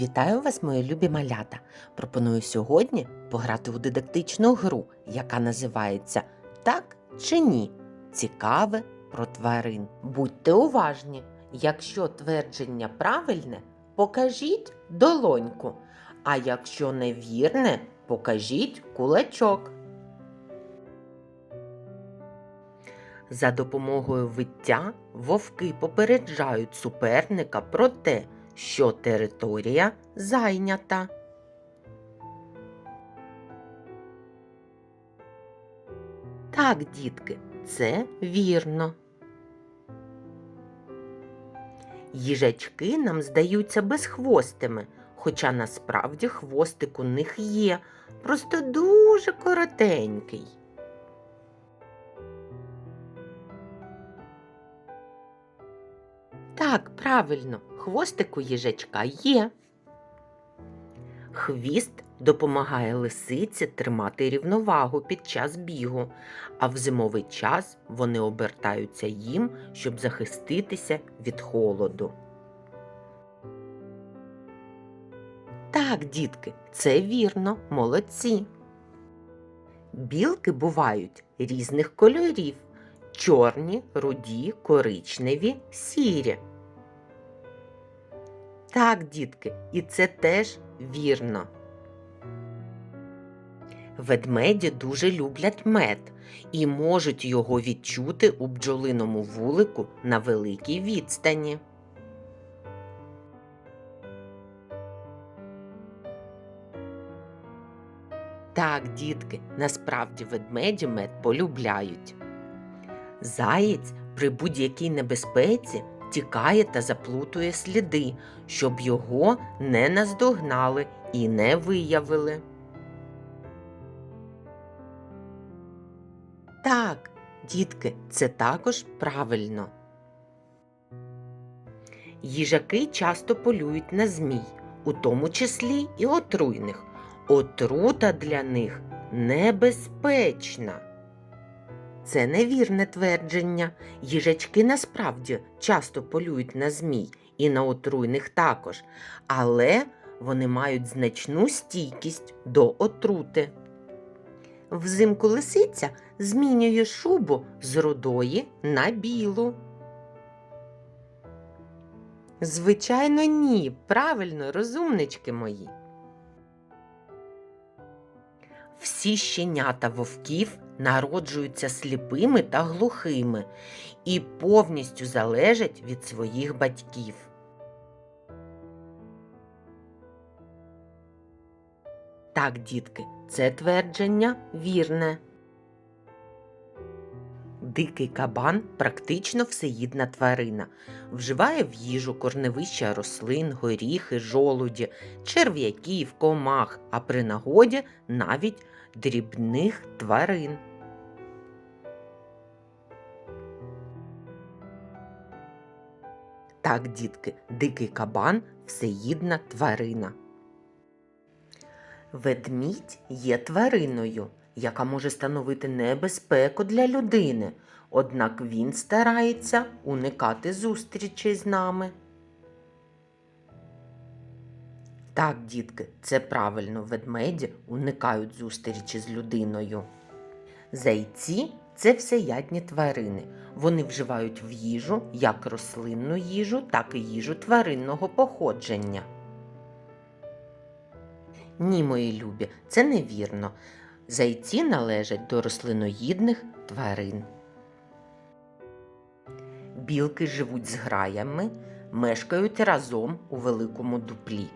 Вітаю вас, мої любі малята! Пропоную сьогодні пограти у дидактичну гру, яка називається Так чи ні? Цікаве про тварин. Будьте уважні! Якщо твердження правильне, покажіть долоньку, а якщо невірне, покажіть кулачок. За допомогою виття вовки попереджають суперника про те, що територія зайнята. Так, дітки, це вірно. Їжачки нам здаються безхвостими, хоча насправді хвостик у них є, просто дуже коротенький. Так, правильно, хвостик у їжачка є. Хвіст допомагає лисиці тримати рівновагу під час бігу, а в зимовий час вони обертаються їм, щоб захиститися від холоду. Так, дітки, це вірно, молодці. Білки бувають різних кольорів чорні, руді, коричневі, сірі. Так, дітки, і це теж вірно. Ведмеді дуже люблять мед і можуть його відчути у бджолиному вулику на великій відстані. Так, дітки, насправді ведмеді мед полюбляють. Заєць при будь-якій небезпеці тікає та заплутує сліди, щоб його не наздогнали і не виявили. Так, дітки, це також правильно. Їжаки часто полюють на змій, у тому числі і отруйних. Отрута для них небезпечна. Це невірне твердження. Їжачки насправді часто полюють на змій і на отруйних також, але вони мають значну стійкість до отрути. Взимку лисиця змінює шубу з рудої на білу. Звичайно, ні. Правильно, розумнички мої. Всі щенята вовків народжуються сліпими та глухими і повністю залежать від своїх батьків. Так, дітки, це твердження вірне. Дикий кабан практично всеїдна тварина. Вживає в їжу корневища рослин, горіхи, жолуді, черв'яків, комах, а при нагоді навіть дрібних тварин. Так, дітки, дикий кабан всеїдна тварина. Ведмідь є твариною, яка може становити небезпеку для людини, однак він старається уникати зустрічей з нами. Так, дітки, це правильно, ведмеді уникають зустрічі з людиною. Зайці це всеядні тварини. Вони вживають в їжу як рослинну їжу, так і їжу тваринного походження. Ні, мої любі, це невірно. Зайці належать до рослиноїдних тварин. Білки живуть з граями, мешкають разом у великому дуплі.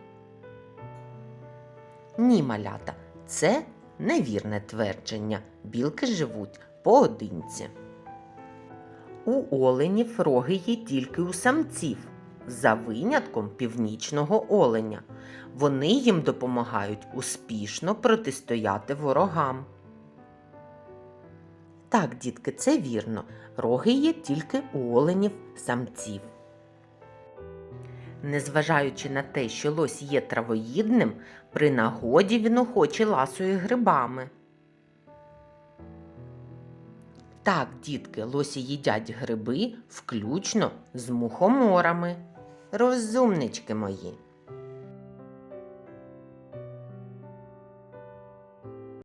Ні, малята, це невірне твердження. Білки живуть поодинці. У оленів роги є тільки у самців, за винятком північного оленя. Вони їм допомагають успішно протистояти ворогам. Так, дітки, це вірно. Роги є тільки у оленів самців. Незважаючи на те, що лось є травоїдним, при нагоді він охоче ласує грибами. Так, дітки, лосі їдять гриби, включно з мухоморами. Розумнички мої.